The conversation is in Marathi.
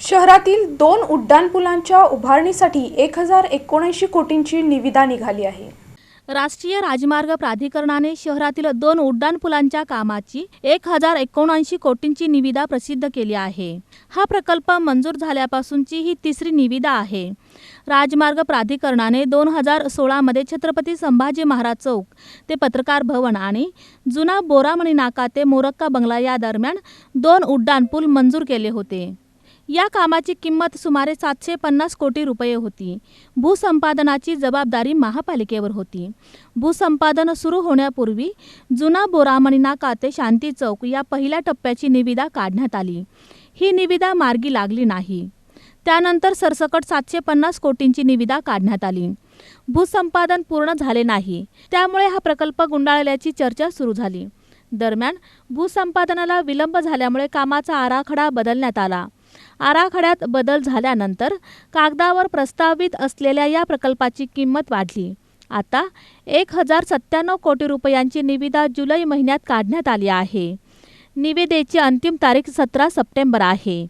शहरातील दोन उड्डाणपुलांच्या उभारणीसाठी एक हजार एकोणऐंशी कोटींची निविदा निघाली आहे. राष्ट्रीय राजमार्ग प्राधिकरणाने शहरातील दोन उड्डाणपुलांच्या कामाची एक हजार एकोणऐंशी कोटींची निविदा प्रसिद्ध केली आहे. हा प्रकल्प मंजूर झाल्यापासूनची ही तिसरी निविदा आहे. राजमार्ग प्राधिकरणाने दोन हजार सोळामध्ये छत्रपती संभाजी महाराज चौक ते पत्रकार भवन आणि जुना बोरामणी नाका ते मोरक्का बंगला या दरम्यान दोन उड्डाणपूल मंजूर केले होते. या कामाची किंमत सुमारे सातशे पन्नास कोटी रुपये होती. भूसंपादनाची जबाबदारी महापालिकेवर होती. भूसंपादन सुरू होण्यापूर्वी जुना बोरामणी नाका ते शांती चौक या पहिल्या टप्प्याची निविदा काढण्यात आली. ही निविदा मार्गी लागली नाही. त्यानंतर सरसकट सातशे पन्नास कोटींची निविदा काढण्यात आली. भूसंपादन पूर्ण झाले नाही. त्यामुळे हा प्रकल्प गुंडाळल्याची चर्चा सुरू झाली. दरम्यान भूसंपादनाला विलंब झाल्यामुळे कामाचा आराखडा बदलण्यात आला. आराखड्यात बदल झाल्यानंतर कागदावर प्रस्तावित असलेल्या या प्रकल्पाची किंमत वाढली. आता एक हजार सत्त्याण्णव कोटी रुपयांची निविदा जुलै महिन्यात काढण्यात आली आहे. निविदेची अंतिम तारीख सतरा सप्टेंबर आहे.